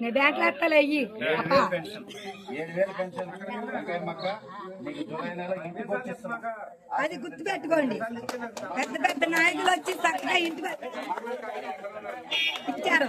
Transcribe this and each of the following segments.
నీ బ్యాంక్ లెక్కలు వెయ్యి అప్పా ఏడు వేలు పెన్షన్ మక్క. నీకు జూలై నెల ఇంటికి వచ్చేస్తున్నా అది గుర్తు పెట్టుకోండి. పెద్ద పెద్ద నాయకులు వచ్చి చక్కగా ఇంటికి ఇచ్చారు.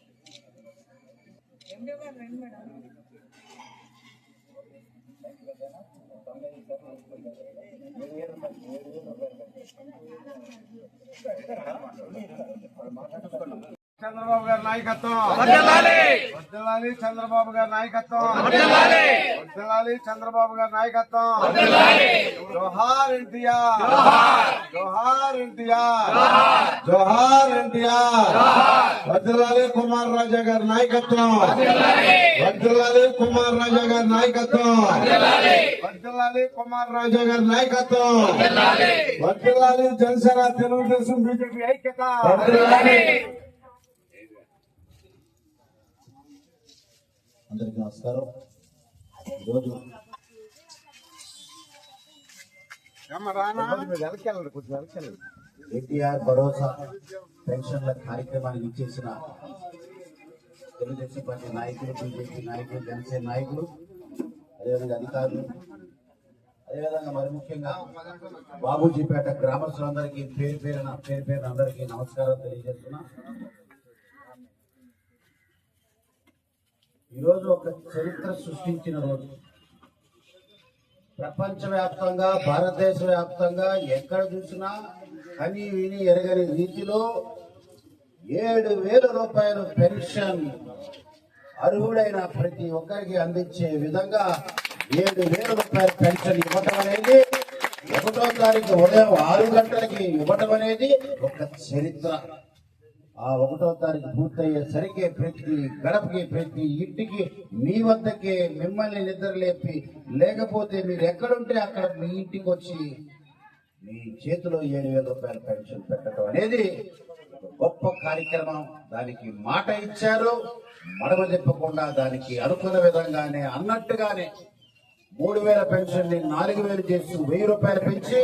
చంద్రబాబు గారి నాయకత్వం. వర్ధిల్లాలి చంద్రబాబు గారి నాయకత్వం. వర్ధిల్లాలి చంద్రబాబు గారి నాయకత్వం. జోహార్ ఎన్టీఆర్. జోహార్. ఎన్టీఆర్. జోహార్. ఎన్టీఆర్. వర్ధిల్లాలి కుమార్ రాజా గారి నాయకత్వం. వర్ధిల్లాలి కుమార్ రాజా గారి నాయకత్వం. వర్ధిల్లాలి కుమార్ రాజా గారి నాయకత్వం. వర్ధిల్లాలి జనసేన తెలుగుదేశం బీజేపీ ఐక్యత. అందరికీ నమస్కారం. ఈరోజు ఎన్టీఆర్ భరోసా పెన్షన్ల కార్యక్రమానికి ఇచ్చేసిన తెలుగుదేశం పార్టీ నాయకులు బీజేపీ నాయకులు జనసేన నాయకులు అదేవిధంగా అధికారులు అదేవిధంగా మరి ముఖ్యంగా బాబూజీపేట గ్రామస్తులందరికీ పేరు పేరున పేరు పేరున అందరికీ నమస్కారం తెలియజేస్తున్నా. ఈరోజు ఒక చరిత్ర సృష్టించిన రోజు. ప్రపంచవ్యాప్తంగా భారతదేశ వ్యాప్తంగా ఎక్కడ చూసినా కని విని ఎరగని రీతిలో ఏడు వేల రూపాయల పెన్షన్ అర్హుడైన ప్రతి ఒక్కరికి అందించే విధంగా ఏడు వేల రూపాయల పెన్షన్ ఇవ్వటం అనేది ఒకటో తారీఖు ఉదయం ఆరు గంటలకి ఇవ్వటం అనేది ఒక చరిత్ర. ఆ ఒకటో తారీఖు పూర్తయ్యేసరికి ప్రతి గడపకి ప్రతి ఇంటికి మీ వద్దకే మిమ్మల్ని నిద్రలేపి లేకపోతే మీరు ఎక్కడుంటే అక్కడ మీ ఇంటికి వచ్చి మీ చేతిలో ఏడు వేల రూపాయల పెన్షన్ పెట్టడం అనేది గొప్ప కార్యక్రమం. దానికి మాట ఇచ్చారు. మడమ తిప్పకుండా దానికి అనుకున్న విధంగానే అన్నట్టుగానే మూడు వేల పెన్షన్ని నాలుగు వేలు చేసి వెయ్యి రూపాయలు పెంచి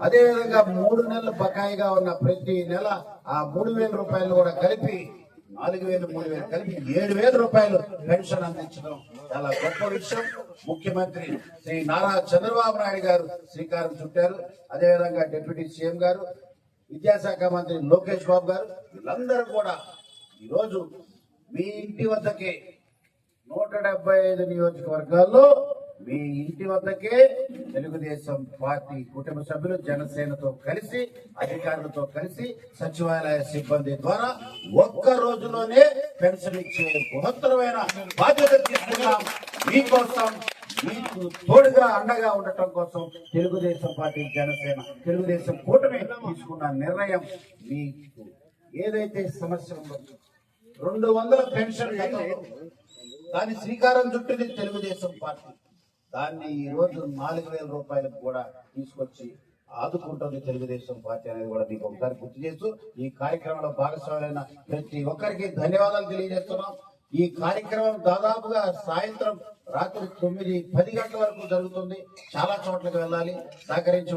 అదే విధంగా మూడు నెలలు బకాయిగా ఉన్న ప్రతి నెల ఆ మూడు వేల రూపాయలు కూడా కలిపి నాలుగు వేలు మూడు వేలు కలిపి ఏడు వేల రూపాయలు పెన్షన్ అందించడం చాలా గొప్ప విషయం. ముఖ్యమంత్రి శ్రీ నారా చంద్రబాబు నాయుడు గారు శ్రీకారం చుట్టారు. అదేవిధంగా డిప్యూటీ సీఎం గారు విద్యాశాఖ మంత్రి లోకేష్ బాబు గారు వీళ్ళందరూ కూడా ఈరోజు మీ ఇంటి వద్దకే నూట డెబ్బై ఐదు నియోజకవర్గాల్లో మీ ఇంటి వద్దకే తెలుగుదేశం పార్టీ కుటుంబ సభ్యులు జనసేనతో కలిసి అధికారులతో కలిసి సచివాలయ సిబ్బంది ద్వారా ఒక్క రోజులోనే పెన్షన్ ఇచ్చే మహత్తరమైన బాధ్యత తీసుకున్నాం. మీకోసం మీకు తోడుగా అండగా ఉండటం కోసం తెలుగుదేశం పార్టీ జనసేన తెలుగుదేశం కూటమి తీసుకున్న నిర్ణయం మీకు ఏదైతే సమస్య ఉందో రెండు వందల పెన్షన్ దాని శ్రీకారం చుట్టింది తెలుగుదేశం పార్టీ. దాన్ని ఈ రోజు నాలుగు వేల రూపాయలకు కూడా తీసుకొచ్చి ఆదుకుంటుంది తెలుగుదేశం పార్టీ అనేది కూడా మీకు ఒకసారి గుర్తు చేస్తూ ఈ కార్యక్రమంలో భాగస్వామ్యమైన ప్రతి ఒక్కరికి ధన్యవాదాలు తెలియజేస్తున్నాం. ఈ కార్యక్రమం దాదాపుగా సాయంత్రం రాత్రి తొమ్మిది పది గంటల వరకు జరుగుతుంది. చాలా చోట్లకు వెళ్ళాలి. సహకరించి